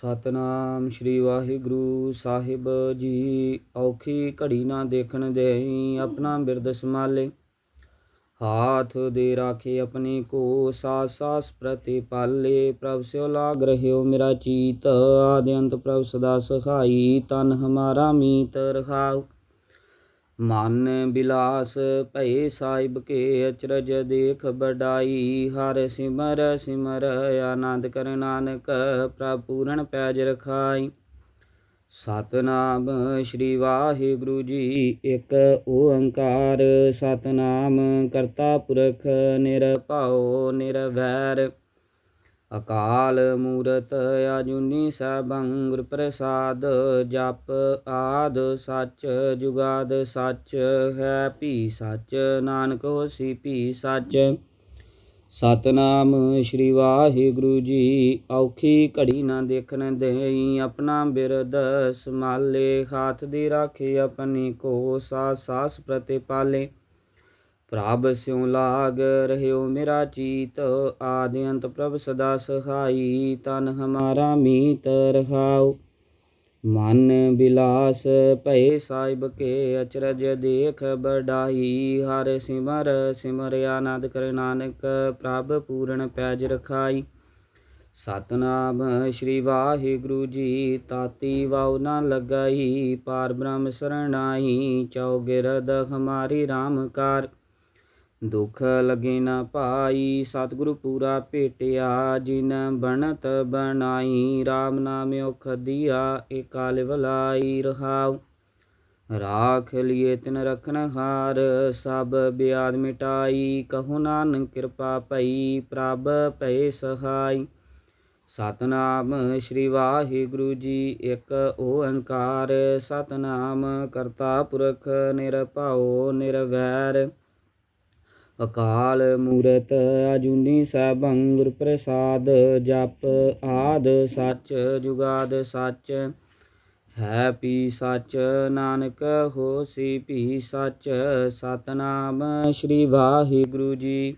ਸਤਨਾਮ ਸ਼੍ਰੀ ਵਾਹਿਗੁਰੂ ਸਾਹਿਬ ਜੀ। ਔਖੀ ਘੜੀ ਨਾ ਦੇਖਣ ਦੇਈ ਆਪਣਾ ਬਿਰਦ ਸੰਭਾਲੇ। ਹਾਥ ਦੇ ਰਾਖੇ ਆਪਣੇ ਕੋ ਸਾਸ ਸਾਸ ਪ੍ਰਤੀਪਾਲੇ ਪ੍ਰਭ ਸਿਉ ਲਾਗ ਰਹਿਓ ਮੇਰਾ ਚੀਤ। ਆਦਿ ਅੰਤ ਪ੍ਰਭ ਸਦਾ ਸਹਾਈ। ਤਨ ਹਮਾਰਾ ਮੀਤ ਰਖਾਓ ਮਨ ਬਿਲਾਸ ਭਏ ਸਾਹਿਬ ਕੇ ਅਚਰਜ ਦੇਖ ਬਡਾਈ ਹਰ ਸਿਮਰ ਸਿਮਰ ਆਨੰਦ ਕਰ ਨਾਨਕ, ਪ੍ਰਭ ਪੂਰਨ ਪੈਜ ਰਖਾਈ। ਸਤਨਾਮ ਸ਼੍ਰੀ ਵਾਹਿਗੁਰੂ ਜੀ, ਇੱਕ ਓੰਕਾਰ, ਸਤਨਾਮ ਕਰਤਾ ਪੁਰਖ ਨਿਰਭਉ ਨਿਰਵੈਰ। ਅਕਾਲ ਮੂਰਤ ਆਜੂਨੀ ਸੈਭੰ ਗੁਰ ਪ੍ਰਸਾਦ, ਜਪ ਆਦ ਸੱਚ ਜੁਗਾਦ ਸੱਚ ਹੈ ਭੀ ਸੱਚ, ਨਾਨਕ ਹੋਸੀ ਭੀ ਸੱਚ। ਸਤਨਾਮ ਸ਼੍ਰੀ ਵਾਹਿਗੁਰੂ ਜੀ, ਔਖੀ ਘੜੀ ਨਾ ਦੇਖਣ ਦੇਈ ਆਪਣਾ ਬਿਰਦ ਸੰਭਾਲੇ, ਹਾਥ ਦੀ ਰਾਖੇ ਆਪਣੀ ਕੋ ਸਾਸ ਸਾਸ ਪ੍ਰਤੀਪਾਲੇ। ਪ੍ਰਭ ਸਿਉ ਲਾਗ ਰਹਿਓ ਮੇਰਾ ਚੀਤ, ਆਦਿ ਅੰਤ ਪ੍ਰਭ ਸਦਾ ਸਹਾਈ, ਤਨ ਹਮਾਰਾ ਮੀਤ ਰਹਾਉ। ਮਨ ਬਿਲਾਸ ਭਏ ਸਾਹਿਬ ਕੇ ਅਚਰਜ ਦੇਖ ਬਡਾਈ ਹਰ ਸਿਮਰ ਸਿਮਰ ਆਨੰਦ ਕਰ ਨਾਨਕ, ਪ੍ਰਭ ਪੂਰਨ ਪੈਜ ਰਖਾਈ। ਸਤਨਾਮ ਸ਼੍ਰੀ ਵਾਹਿਗੁਰੂ ਜੀ, ਤਾਤੀ ਵਾਉ ਨਾ ਲਗਾਈ, ਪਾਰ ਬ੍ਰਹਮ ਸਰਣਾਈ ਚੌਗਿਰਦ ਹਮਾਰੀ RAM ਕਾਰ। ਦੁਖ ਲਗੇ ਨਾ ਪਾਈ ਸਤਿਗੁਰੂ ਪੂਰਾ ਭੇਟਿਆ, ਜਿਨ ਬਣਤ ਬਣਾਈ RAM ਨਾਮ ਔਖ ਦੀਆ ਏਕਾਲ ਵਲਾਈ ਰਹਾਉ। ਰਾਖ ਲਿਏ ਤਿਨ ਰਖਨ ਹਾਰ, ਸਭ ਬਿਆਦ ਮਿਟਾਈ, ਕਹੋ ਨਾਨਕ ਕਿਰਪਾ ਭਈ, ਪ੍ਰਭ ਭਏ ਸਹਾਈ। ਸਤਨਾਮ ਸ਼੍ਰੀ ਵਾਹਿਗੁਰੂ ਜੀ, ਇੱਕ ਓੰਕਾਰ। ਸਤਨਾਮ ਕਰਤਾ ਪੁਰਖ ਨਿਰਭਉ ਨਿਰਵੈਰ। ਅਕਾਲ ਮੂਰਤ ਅਜੂਨੀ ਸੈਭੰ ਗੁਰ ਪ੍ਰਸਾਦ ਜਪ ਆਦ ਸੱਚ ਜੁਗਾਦ ਸੱਚ। ਹੈ ਪੀ ਸੱਚ, ਨਾਨਕ ਹੋਸੀ ਪੀ ਸੱਚ। ਸਤਨਾਮ ਸ਼੍ਰੀ ਵਾਹਿਗੁਰੂ ਜੀ।